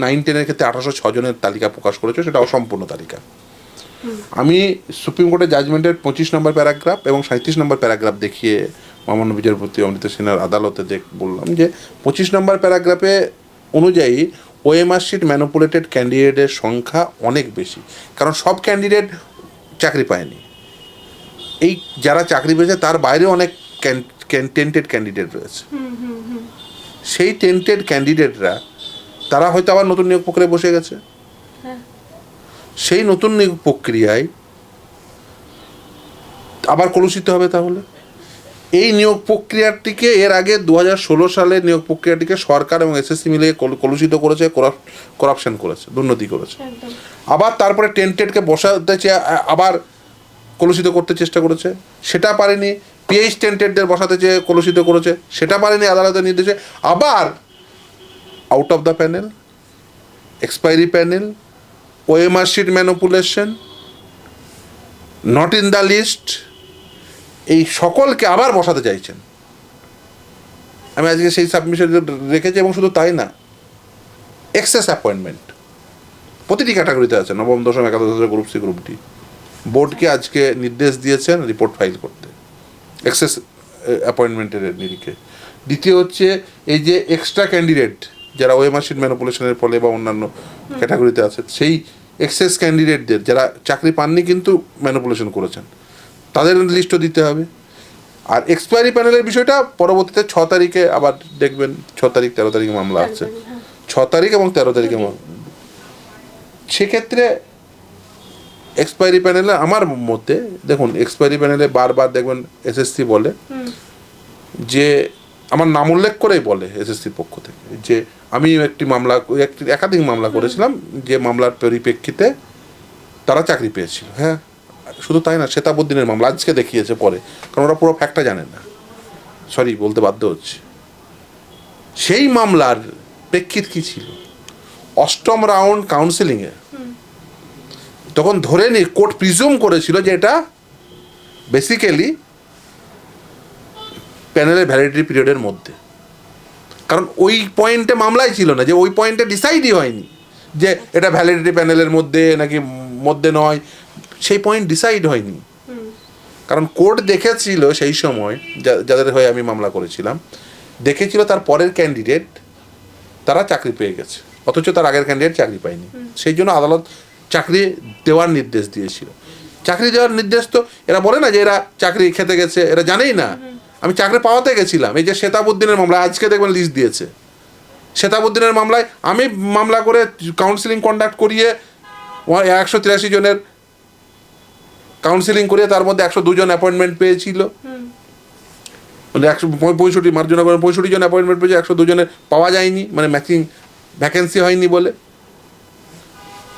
Nine টেনের ক্ষেত্রে আঠারোশো জনের তালিকা প্রকাশ করেছে সেটা অসম্পূর্ণ তালিকা। আমি সুপ্রিম কোর্টের জাজমেন্টের পঁচিশ নম্বর প্যারাগ্রাফ এবং সাঁত্রিশ নম্বর প্যারাগ্রাফ দেখিয়ে মামান্য বিচারপতি অমৃত সিনহার আদালতে দেখ বললাম যে পঁচিশ নম্বর প্যারাগ্রাফে অনুযায়ী ওএমআর শিট ম্যানুপুলেটেড ক্যান্ডিডেটের সংখ্যা অনেক বেশি কারণ সব ক্যান্ডিডেট চাকরি পায়নি। এই যারা চাকরি পেয়েছে তার বাইরে অনেক টেন্টেড ক্যান্ডিডেট রয়েছে। সেই টেন্টেড ক্যান্ডিডেটরা তারা হয়তো আবার নতুন নিয়োগ প্রক্রিয়ায় বসে গেছে। সেই নতুন নিয়োগ প্রক্রিয়ায় আবার কলুষিত হবে তাহলে? এই নিয়োগ প্রক্রিয়াটিকে এর আগে দু হাজার ষোলো সালে নিয়োগ প্রক্রিয়াটিকে সরকার এবং এসএসসি মিলে কল- কলুষিত করেছে করাপশন করেছে দুর্নীতি করেছে। আবার তারপরে টেন্টেডকে বসাতে চেয়ে আবার কলুষিত করতে চেষ্টা করেছে। সেটা পারেনি পিএইচ টেন্টেডদের বসাতে চেয়ে কলুষিত করেছে সেটা পারেনি আদালতের নির্দেশে। আবার out of the panel expiry panel OMR manipulation not in the list এই সকলকে আবার বসাতে চাইছেন। আমি আজকে সেই সাবমিশন রেখেছি এবং শুধু তাই না এক্সেস অ্যাপয়েন্টমেন্ট প্রতিটি ক্যাটাগরিতে আছে, নবম, দশম, একাদশ গ্রুপ সি গ্রুপ ডি বোর্ডকে আজকে নির্দেশ দিয়েছেন রিপোর্ট ফাইল করতে এক্সেস অ্যাপয়েন্টমেন্টের নিরিখে। দ্বিতীয় হচ্ছে এই যে এক্সট্রা ক্যান্ডিডেট যারা ওয়েমার শিট ম্যানুপুলেশনের ফলে বা অন্যান্য ক্যাটাগরিতে আছে সেই এক্সেস ক্যান্ডিডেটদের যারা চাকরি পাননি কিন্তু ম্যানুপুলেশন করেছেন তাদের লিস্টও দিতে হবে। আর এক্সপায়ারি প্যানেলের বিষয়টা পরবর্তীতে ছ তারিখে আবার দেখবেন ছ তারিখ তেরো তারিখে মামলা আছে। ছ তারিখ এবং তেরো তারিখে সেক্ষেত্রে এক্সপায়ারি প্যানেলে আমার মতে দেখুন এক্সপায়ারি প্যানেলে বারবার দেখবেন এসএসসি বলে যে আমার নাম উল্লেখ করেই বলে এসএসসির পক্ষ থেকে যে আমি একটি মামলা একটি একাধিক মামলা করেছিলাম যে মামলার পরিপ্রেক্ষিতে তারা চাকরি পেয়েছিল হ্যাঁ। শুধু তাই না শ্বেতাবুদ্দিনের মামলা আজকে দেখিয়েছে পরে কারণ ওরা পুরো ফ্যাক্টটা জানে না। সরি বলতে বাধ্য হচ্ছে। সেই মামলার প্রেক্ষিত কি ছিল? অষ্টম রাউন্ড কাউন্সিলিংয়ে তখন ধরে নি কোর্ট প্রিজুম করেছিল যে এটা বেসিক্যালি প্যানেলের ভ্যালিডিটি পিরিয়ডের মধ্যে। কারণ ওই পয়েন্টে মামলাই ছিল না, যে ওই পয়েন্টে ডিসাইডই হয়নি যে এটা ভ্যালিডিটি প্যানেলের মধ্যে নাকি মধ্যে নয়, সেই পয়েন্ট ডিসাইড হয়নি। কারণ কোর্ট দেখেছিল সেই সময় যাদের হয়ে আমি মামলা করেছিলাম, দেখেছিল তার পরের ক্যান্ডিডেট তারা চাকরি পেয়ে গেছে, অথচ তার আগের ক্যান্ডিডেট চাকরি পায়নি। সেই জন্য আদালত চাকরি দেওয়ার নির্দেশ দিয়েছিল। চাকরি দেওয়ার নির্দেশ তো এরা বলে না যে এরা চাকরি খেতে গেছে, এরা জানেই না। আমি চাকরি পাওয়াতে গেছিলাম, এই যে শেতাবুদ্দিনের মামলা আজকে দেখবেন লিস্ট দিয়েছে। শেতাবুদ্দিনের মামলায় আমি মামলা করে কাউন্সিলিং কন্ডাক্ট করিয়ে একশো তিরাশি জনের কাউন্সিলিং করিয়ে তার মধ্যে একশো দুজন অ্যাপয়েন্টমেন্ট পেয়েছিল। মানে একশো পঁয়ষট্টি মার্জনা পঁয়ষট্টি জন অ্যাপয়েন্টমেন্ট পেয়েছে, একশো দুজনের পাওয়া যায়নি মানে ম্যাচিং ভ্যাকেন্সি হয়নি বলে।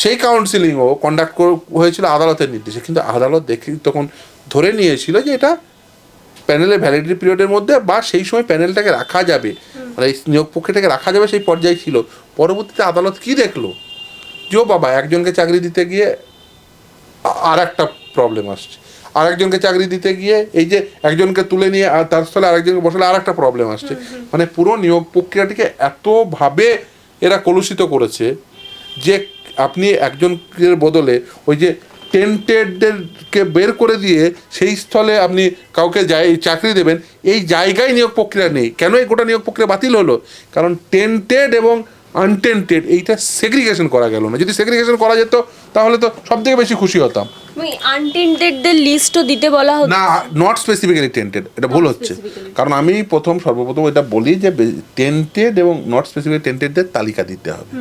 সেই কাউন্সিলিংও কন্ডাক্ট হয়েছিল আদালতের নির্দেশে, কিন্তু আদালত দেখে তখন ধরে নিয়েছিল যে এটা প্যানেলের ভ্যালিডিটি পিরিয়ডের মধ্যে বা সেই সময় প্যানেলটাকে রাখা যাবে। মানে এই নিয়োগ প্রক্রিয়াটাকে রাখা যাবে সেই পর্যায়ে ছিল। পরবর্তীতে আদালত কি দেখল? যে বাবা একজনকে চাকরি দিতে গিয়ে আর একটা প্রবলেম আসছে। আর একজনকে চাকরি দিতে গিয়ে এই যে একজনকে তুলে নিয়ে আর তার স্থলে আরেকজনকে বসালে আর একটা প্রবলেম আসছে মানে পুরো নিয়োগ প্রক্রিয়াটিকে এতভাবে এরা কলুষিত করেছে যে আপনি একজনের বদলে ওই যে টেন্টেডদেরকে বের করে দিয়ে সেই স্থলে আপনি কাউকে যাই চাকরি দেবেন এই জায়গায় নিয়োগ প্রক্রিয়া নেই। কেন এই গোটা নিয়োগ প্রক্রিয়া বাতিল হলো? কারণ টেন্টেড এবং আনটেন্টেড এইটা সেগ্রিগেশন করা গেল না। যদি সেগ্রিগেশন করা যেত তাহলে তো সব থেকে বেশি খুশি হতাম। আনটেন্টেডদের লিস্টও দিতে বলা হতো। না নট স্পেসিফিক্যালি টেন্টেড এটা ভুল হচ্ছে। কারণ আমি প্রথম সর্বপ্রথম এটা বলি যে টেন্টেড এবং নট স্পেসিফিক টেন্টেডদের তালিকা দিতে হবে।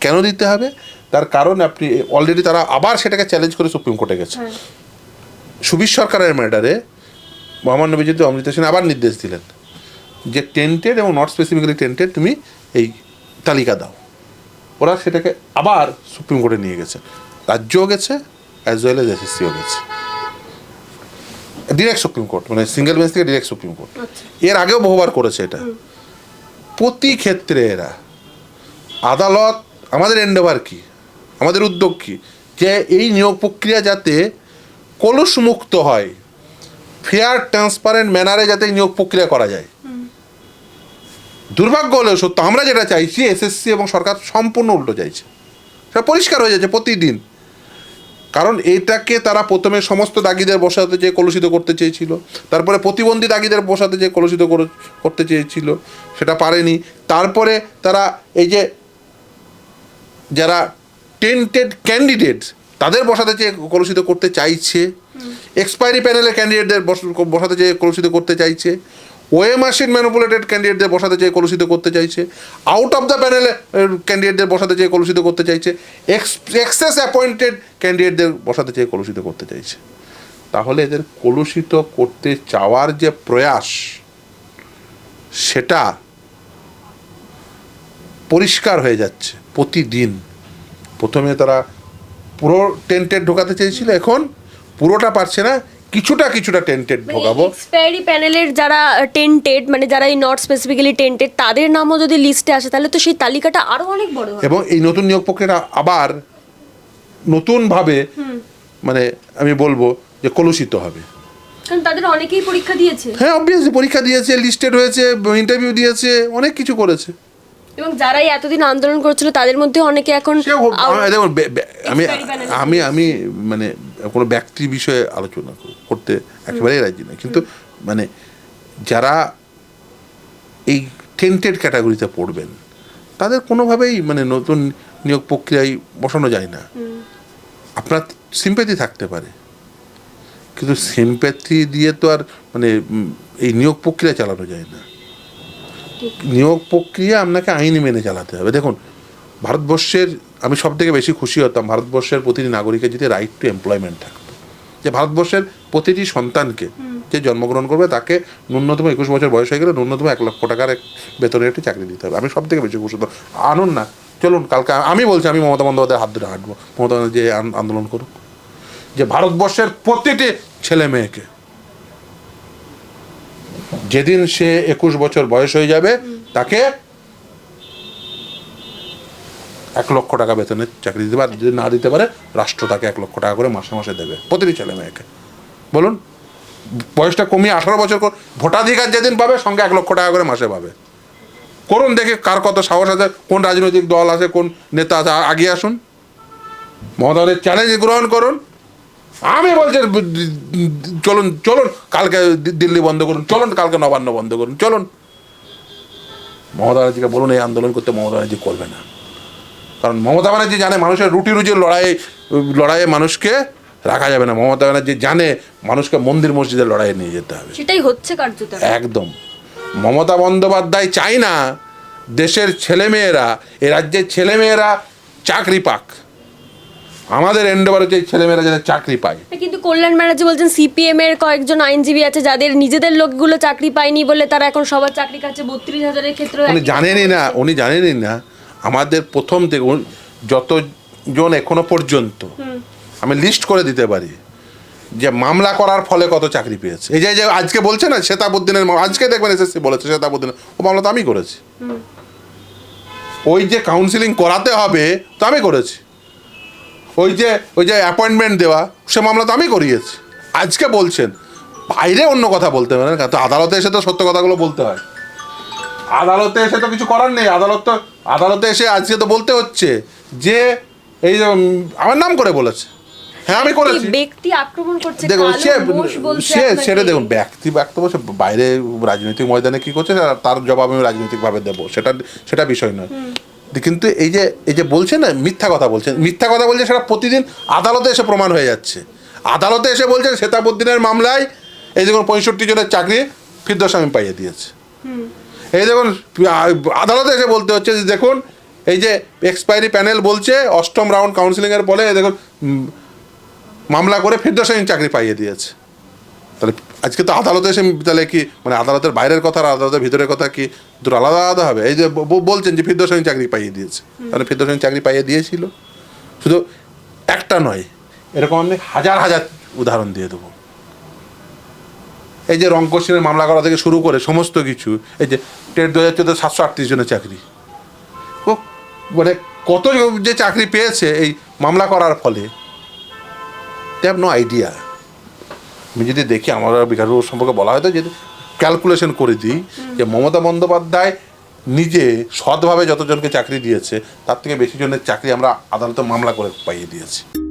কেন দিতে হবে? তার কারণ আপনি অলরেডি তারা আবার সেটাকে চ্যালেঞ্জ করে সুপ্রিম কোর্টে গেছে। হ্যাঁ। সুবিশ সরকারের ম্যাটারে মহামান্য বিজেপি অমৃত সেন আবার নির্দেশ দিলেন যে টেন্টেড এবং নট স্পেসিফিক্যালি টেন্টেড তুমি এই তালিকা দাও। ওরা সেটাকে আবার সুপ্রিম কোর্টে নিয়ে গেছে। রাজ্যও গেছে অ্যাজ ওয়েল এজ এসএসসিও গেছে। ডিরেক্ট সুপ্রিম কোর্ট মানে সিঙ্গেল বেঞ্চ থেকে ডিরেক্ট সুপ্রিম কোর্ট। আচ্ছা। এর আগেও বহুবার করেছে এটা। প্রতি ক্ষেত্রে এরা আদালত আমাদের এন্ডেভার কি? আমাদের উদ্যোগ কী? যে এই নিয়োগ প্রক্রিয়া যাতে কলুষ মুক্ত হয় ফেয়ার ট্রান্সপারেন্ট ম্যানারে যাতে নিয়োগ প্রক্রিয়া করা যায়। দুর্ভাগ্য হলেও সত্য আমরা যেটা চাইছি এসএসসি এবং সরকার সম্পূর্ণ উল্টো চাইছে। সেটা পরিষ্কার হয়ে যাচ্ছে প্রতিদিন। কারণ এটাকে তারা প্রথমে সমস্ত দাগিদের বসাতে চেয়ে কলুষিত করতে চেয়েছিল। তারপরে প্রতিবন্ধী দাগিদের বসাতে চেয়ে কলুষিত করে- করতে চেয়েছিল। সেটা পারেনি। তারপরে তারা এই যে যারা টেন্টেড ক্যান্ডিডেট তাদের বসাতে চেয়ে কলুষিত করতে চাইছে। এক্সপায়ারি প্যানেলের ক্যান্ডিডেটদের বসাতে চেয়ে কলুষিত করতে চাইছে। ওয়ে মাসিন ম্যানুপুলেটেড ক্যান্ডিডেটদের বসাতে চেয়ে কলুষিত করতে চাইছে। আউট অফ দ্য প্যানেলে ক্যান্ডিডেটদের বসাতে চেয়ে কলুষিত করতে চাইছে। এক্সেস অ্যাপয়েন্টেড ক্যান্ডিডেটদের বসাতে চেয়ে কলুষিত করতে চাইছে। তাহলে এদের কলুষিত করতে চাওয়ার যে প্রয়াস সেটা পরিষ্কার হয়ে যাচ্ছে প্রতিদিন। প্রথমে তারা পুরো টেন্টেড ঢোকাতে চেয়েছিল এখন পুরোটা পারছে না কিছুটা কিছুটা টেন্টেড ঢোকাবো। এক্সপায়ারি প্যানেলের যারা টেন্টেড মানে যারা এই নট স্পেসিফিক্যালি টেন্টেড তাদের নামও যদি লিস্টে আসে তাহলে তো সেই তালিকাটা আরও অনেক বড় এবং এই নতুন নিয়োগ প্রক্রিয়াটা আবার নতুনভাবে মানে আমি বলব যে কলুষিত হবে। তাদের অনেকেই পরীক্ষা দিয়েছে। হ্যাঁ অবভিয়াসলি পরীক্ষা দিয়েছে লিস্টেড হয়েছে ইন্টারভিউ দিয়েছে অনেক কিছু করেছে। এবং যারাই এতদিন আন্দোলন করছিল তাদের মধ্যে অনেকে এখন আমি আমি আমি মানে কোনো ব্যক্তি বিষয়ে আলোচনা করতে একেবারেই রাজি না কিন্তু মানে যারা এই টেন্টেড ক্যাটাগরিতে পড়বেন তাদের কোনোভাবেই মানে নতুন নিয়োগ প্রক্রিয়ায় বসানো যায় না। আপনার সিম্প্যাথি থাকতে পারে। কিন্তু সিম্প্যাথি দিয়ে তো আর মানে এই নিয়োগ প্রক্রিয়া চালানো যায় না। নিয়োগ প্রক্রিয়া আপনাকে আইনি মেনে চালাতে হবে। দেখুন ভারতবর্ষের আমি সব থেকে বেশি খুশি হতাম ভারতবর্ষের প্রতিটি নাগরিকের যদি রাইট টু এমপ্লয়মেন্ট থাকতো। যে ভারতবর্ষের প্রতিটি সন্তানকে যে জন্মগ্রহণ করবে তাকে ন্যূনতম একুশ বছর বয়স হয়ে গেলে ন্যূনতম এক লক্ষ টাকার এক বেতনের একটি চাকরি দিতে হবে। আমি সব থেকে বেশি খুশি হতাম। আনুন না চলুন কালকে আমি বলছি আমি মমতা বন্দ্যোপাধ্যায়ের হাত ধরে হাঁটবো। মমতা বন্দ্যোপাধ্যায় যে আন্দোলন করুক। যে ভারতবর্ষের প্রতিটি ছেলে মেয়েকে যেদিন সে একুশ বছর বয়স হয়ে যাবে, তাকে এক লক্ষ টাকা বেতনের চাকরি দিতে পারে, যদি না দিতে পারে, রাষ্ট্র তাকে এক লক্ষ টাকা করে মাসে মাসে দেবে, প্রতিটি ছেলে মেয়েকে। বলুন, বয়সটা কমিয়ে আঠারো বছর ভোটাধিকার যেদিন পাবে, সঙ্গে এক লক্ষ টাকা করে মাসে পাবে। করুন দেখে কার কত সাহস আছে, কোন রাজনৈতিক দল আছে, কোন নেতা আছে আগিয়ে আসুন। মমতাদের চ্যালেঞ্জ গ্রহণ করুন। আমি বলছি চলুন চলুন কালকে দিল্লি বন্ধ করুন চলুন কালকে নবান্ন বন্ধ করুন চলুন। মমতা ব্যানার্জিকে বলুন এই আন্দোলন করতে মমতা ব্যানার্জি করবে না। কারণ মমতা ব্যানার্জি জানে মানুষের রুটি রুজির লড়াই লড়াইয়ে মানুষকে রাখা যাবে না। মমতা ব্যানার্জি জানে মানুষকে মন্দির মসজিদের লড়াইয়ে নিয়ে যেতে হবে। সেটাই হচ্ছে কার্যত। একদম। মমতা বন্দ্যোপাধ্যায় চাই না দেশের ছেলেমেয়েরা এ রাজ্যের ছেলেমেয়েরা চাকরি পাক। আমাদের এন্ডোবার হচ্ছে ছেলেমেয়েরা যাতে চাকরি পায়। কিন্তু কল্যাণ ব্যানার্জি বলছেন সিপিএম এর কয়েকজন আইনজীবী আছে যাদের নিজেদের লোকগুলো চাকরি পায়নি বলে তারা এখন সবার চাকরি কাছে বত্রিশ হাজারের ক্ষেত্রে উনি জানেনই না উনি জানেনই না আমাদের প্রথম থেকে যতজন এখনও পর্যন্ত আমি লিস্ট করে দিতে পারি যে মামলা করার ফলে কত চাকরি পেয়েছে। এই যে আজকে বলছে না শ্বেতাবুদ্দিনের আজকে দেখবেন এসএসসি বলেছে শ্বেতাবুদ্দিন ও মামলা তো আমি করেছি। ওই যে কাউন্সিলিং করাতে হবে তো আমি করেছি। ওই যে ওই যে অ্যাপয়েন্টমেন্ট দেওয়া সে মামলা তো আমি করিয়েছি। আজকে বলছেন। বাইরে অন্য কথা বলতে পারেন তো আদালতে এসে তো সত্য কথাগুলো বলতে হয়। আদালতে এসে তো কিছু করার নেই আদালত তো আদালতে এসে আজকে তো বলতে হচ্ছে যে এই যে, আমার নাম করে বলেছে। হ্যাঁ আমি করেছি। ব্যক্তি আক্রমণ করছে? দেখুন সে সে। সেটা দেখুন ব্যক্তি বক্তব্য সে বাইরে রাজনৈতিক ময়দানে কি করছে তার জবাব আমি রাজনৈতিকভাবে দেবো। সেটা সেটা বিষয় নয়। কিন্তু এই যে এই যে বলছে না মিথ্যা কথা বলছেন মিথ্যা কথা বলছে সেটা প্রতিদিন আদালতে এসে প্রমাণ হয়ে যাচ্ছে। আদালতে এসে বলছেন শ্বেতাবুদ্দিনের মামলায় এই দেখুন পঁয়ষট্টি জনের চাকরি ফিরদোস আমি পাইয়ে দিয়েছে। এই দেখুন আদালতে এসে বলতে হচ্ছে যে দেখুন এই যে এক্সপায়ারি প্যানেল বলছে অষ্টম রাউন্ড কাউন্সিলিংয়ের বলে এই দেখুন মামলা করে ফিরদোস আমি চাকরি পাইয়ে দিয়েছে। তাহলে আজকে তো আদালতে এসে তাহলে কি মানে আদালতের বাইরের কথা আর আদালতের ভিতরের কথা কি দুটো আলাদা আলাদা হবে? এই যে বলছেন যে ফিরদোস আমি চাকরি পাইয়ে দিয়েছে। তাহলে ফিরদোস আমি চাকরি পাইয়ে দিয়েছিল। শুধু একটা নয়, এরকম আমি হাজার হাজার উদাহরণ দিয়ে দেবো। এই যে রং কোশ্চেনের মামলা করা থেকে শুরু করে সমস্ত কিছু, এই যে টেট দু হাজার চোদ্দ সাতশো আটত্রিশ জনের চাকরি। ও মানে কত যে চাকরি পেয়েছে এই মামলা করার ফলে দে হ্যাভ নো আইডিয়া আমি যদি দেখি আমার বিকাশ সম্পর্কে বলা হয়তো যদি ক্যালকুলেশন করে দিই যে মমতা বন্দ্যোপাধ্যায় নিজে সৎভাবে যতজনকে চাকরি দিয়েছে, তার থেকে বেশি জনের চাকরি আমরা আদালতে মামলা করে পাইয়ে দিয়েছি।